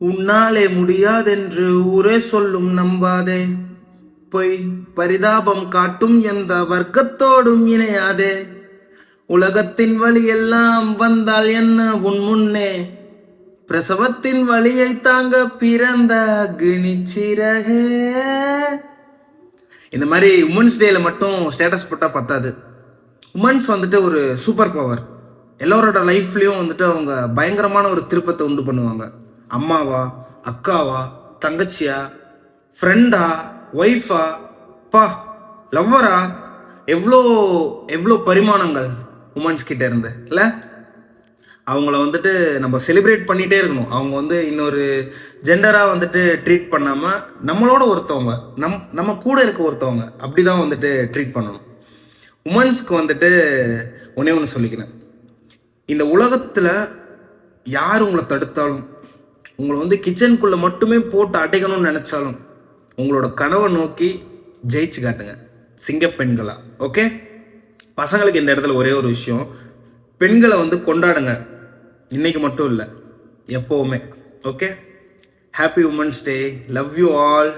உன்னாலே முடியாதென்று ஊரே சொல்லும் நம்பாதே. பொய் பரிதாபம் காட்டும் எந்த வர்க்கத்தோடும் இணையாதே. உலகத்தின் வழியெல்லாம் வந்தால் என்ன உன் முன்னே? பிரசவத்தின் வழியை தாங்க பிறந்த அக்னிச்சிறகே இந்த மாதிரி உமன்ஸ் டேல மட்டும் ஸ்டேட்டஸ் போட்டால் பத்தாது. உமன்ஸ் வந்துட்டு ஒரு சூப்பர் பவர் எல்லோரோட லைஃப்லேயும் வந்துட்டு அவங்க பயங்கரமான ஒரு திருப்பத்தை உண்டு பண்ணுவாங்க. அம்மாவா அக்காவா தங்கச்சியா ஃப்ரெண்டா ஒய்ஃபா பா லவ்வரா எவ்வளோ எவ்வளோ பரிமாணங்கள் உமன்ஸ் கிட்ட இருந்து இல்லை? அவங்கள வந்துட்டு நம்ம செலிப்ரேட் பண்ணிகிட்டே இருக்கணும். அவங்க வந்து இன்னொரு ஜெண்டராக வந்துட்டு ட்ரீட் பண்ணாமல் நம்மளோட ஒருத்தவங்க நம் நம்ம கூட இருக்க ஒருத்தவங்க அப்படி தான் வந்துட்டு ட்ரீட் பண்ணணும். உமன்ஸ்க்கு வந்துட்டு ஒன்றே ஒன்று சொல்லிக்கிறேன். இந்த உலகத்தில் யார் உங்களை தடுத்தாலும் உங்களை வந்து கிச்சனுக்குள்ளே மட்டுமே போட்டு அடைக்கணும்னு நினச்சாலும் உங்களோட கனவை நோக்கி ஜெயிச்சு காட்டுங்க. சிங்கப்பெண்களா ஓகே பசங்களுக்கு இந்த இடத்துல ஒரே ஒரு விஷயம். பெண்களை வந்து கொண்டாடுங்க. இன்னைக்கு மட்டும் இல்லை எப்போவுமே okay happy women's day love you all